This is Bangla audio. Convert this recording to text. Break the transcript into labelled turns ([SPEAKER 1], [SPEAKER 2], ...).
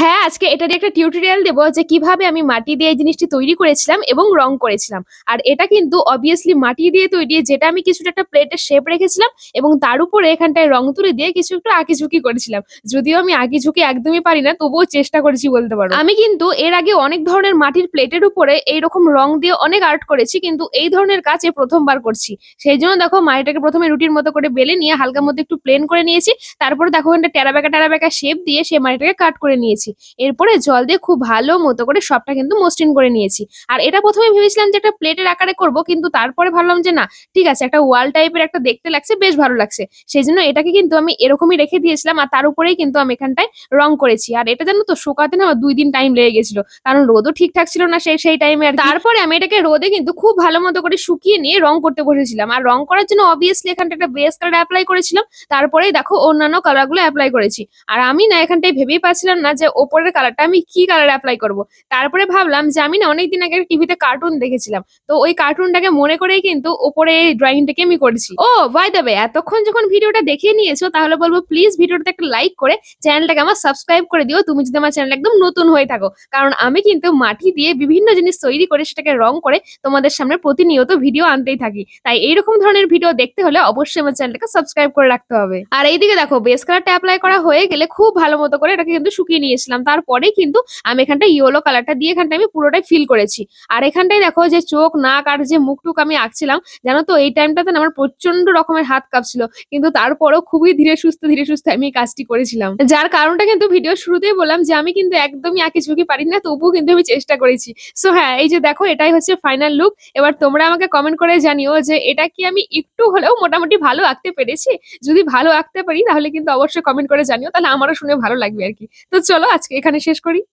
[SPEAKER 1] হ্যাঁ, আজকে এটারই একটা টিউটোরিয়াল দেবো যে কীভাবে আমি মাটি দিয়ে এই জিনিসটি তৈরি করেছিলাম এবং রং করেছিলাম। আর এটা কিন্তু obviously মাটি দিয়ে তৈরি যেটা আমি কিছুটা একটা প্লেটের শেপ রেখেছিলাম এবং তার উপরে এখানটায় রং তুলে দিয়ে কিছু একটু আঁকিঝুঁকি করেছিলাম। যদিও আমি আঁকিঝুঁকি একদমই পারি না তবুও চেষ্টা করেছি বলতে পারো। আমি কিন্তু এর আগে অনেক ধরনের মাটির প্লেটের উপরে এইরকম রং দিয়ে অনেক আর্ট করেছি কিন্তু এই ধরনের কাজ এই ১ম বার করছি। সেইজন্য দেখো মাটিটাকে প্রথমে রুটির মতো করে বেলে নিয়ে হালকা মধ্যে একটু প্লেন করে নিয়েছি। তারপরে দেখো এখানটা টেরা বেঁকা টেরা বেঁকা শেপ দিয়ে সেই মাটিটাকে কাট করে নিয়েছি। এরপরে জল দিয়ে খুব ভালো মতো করে সবটা কিন্তু মসৃণ করে নিয়েছি। আর এটা প্রথমে ভেবেছিলাম যে একটা প্লেটের আকারে করব, কিন্তু তারপরে ভাবলাম যে না, ঠিক আছে, একটা ওয়াল টাইপের একটা দেখতে লাগছে, বেশ ভালো লাগছে। সেই জন্য এটাকে কিন্তু আমি এরকমই রেখে দিয়েছিলাম আর তার উপরেই কিন্তু আমি এখানটায় রং করেছি। আর এটা জানো তো, শুকাতে না আমার ২ দিন টাইম লেগে গেছিল। কারণ রোদও ঠিকঠাক ছিল না সেই সেই টাইমে আর তারপরে আমি এটাকে রোদে কিন্তু খুব ভালো মতো করে শুকিয়ে নিয়ে রং করতে বসেছিলাম। আর রং করার জন্য obviously এখানটা একটা বেস কালার অ্যাপ্লাই করেছিলাম। তারপরেই দেখো অন্যান্য কালারগুলো এপ্লাই করেছি। আর আমি না এখানটায় ভেবেই পাচ্ছিলাম না যে ওপরের কালারটা আমি কি কালার অ্যাপ্লাই করব। তারপরে ভাবলাম যে আমি না অনেকদিন আগে টিভিতে কার্টুন দেখেছিলাম। তো ওই কার্টুনটাকে মনে করেই কিন্তু ওপরে ড্রয়িংটাকে আমি করেছি। ও দ্য ওয়ে এতক্ষণ যখন ভিডিওটা দেখে নিয়েছো, তাহলে বলব প্লিজ ভিডিওটাতে একটা লাইক করে চ্যানেলটাকে আমার সাবস্ক্রাইব করে দিও তুমি যদি আমার চ্যানেল একদম নতুন হয়ে থাকো। কারণ আমি কিন্তু মাটি দিয়ে বিভিন্ন জিনিস তৈরি করে সেটাকে রং করে তোমাদের সামনে প্রতিনিয়ত ভিডিও আনতেই থাকি। তাই এইরকম ধরনের ভিডিও দেখতে হলে অবশ্যই আমার চ্যানেলটাকে সাবস্ক্রাইব করে রাখতে হবে। আর এইদিকে দেখো বেস কালারটা অ্যাপ্লাই করা হয়ে গেলে খুব ভালো মতো করে এটাকে কিন্তু শুকিয়ে নিয়েছিলাম। তারপরেই কিন্তু আমি এখানটা ইয়েলো কালারটা দিয়ে এখানটায় আমি পুরোটাই ফিল করেছি। আর এখানটায় দেখো যে চোখ, নাক আর যে মুখ-টুক আমি আঁকছিলাম জানো তো এই টাইমটাতে আমার প্রচণ্ড রকমের হাত কাঁপছিল। কিন্তু তারপরেও খুবই ধীরে সুস্থ ধীরে সুস্থ আমি এই কাজটি করেছিলাম। যার কারণটা কিন্তু ভিডিও শুরুতেই বললাম যে আমি কিন্তু একদমই আঁকিঝুঁকি পারি না তবুও কিন্তু আমি চেষ্টা করেছি। সো হ্যাঁ, এই যে দেখো এটাই হচ্ছে ফাইনাল লুক। এবার তোমরা আমাকে কমেন্ট করে জানিও যে এটা কি আমি একটু হলেও মোটামুটি ভালো আঁকতে পেরেছি? যদি ভালো আঁকতে পারি তাহলে কিন্তু অবশ্যই কমেন্ট করে জানিও তাহলে আমারও শুনে ভালো লাগবে আর কি তো চলো আজকে এখানে শেষ করি।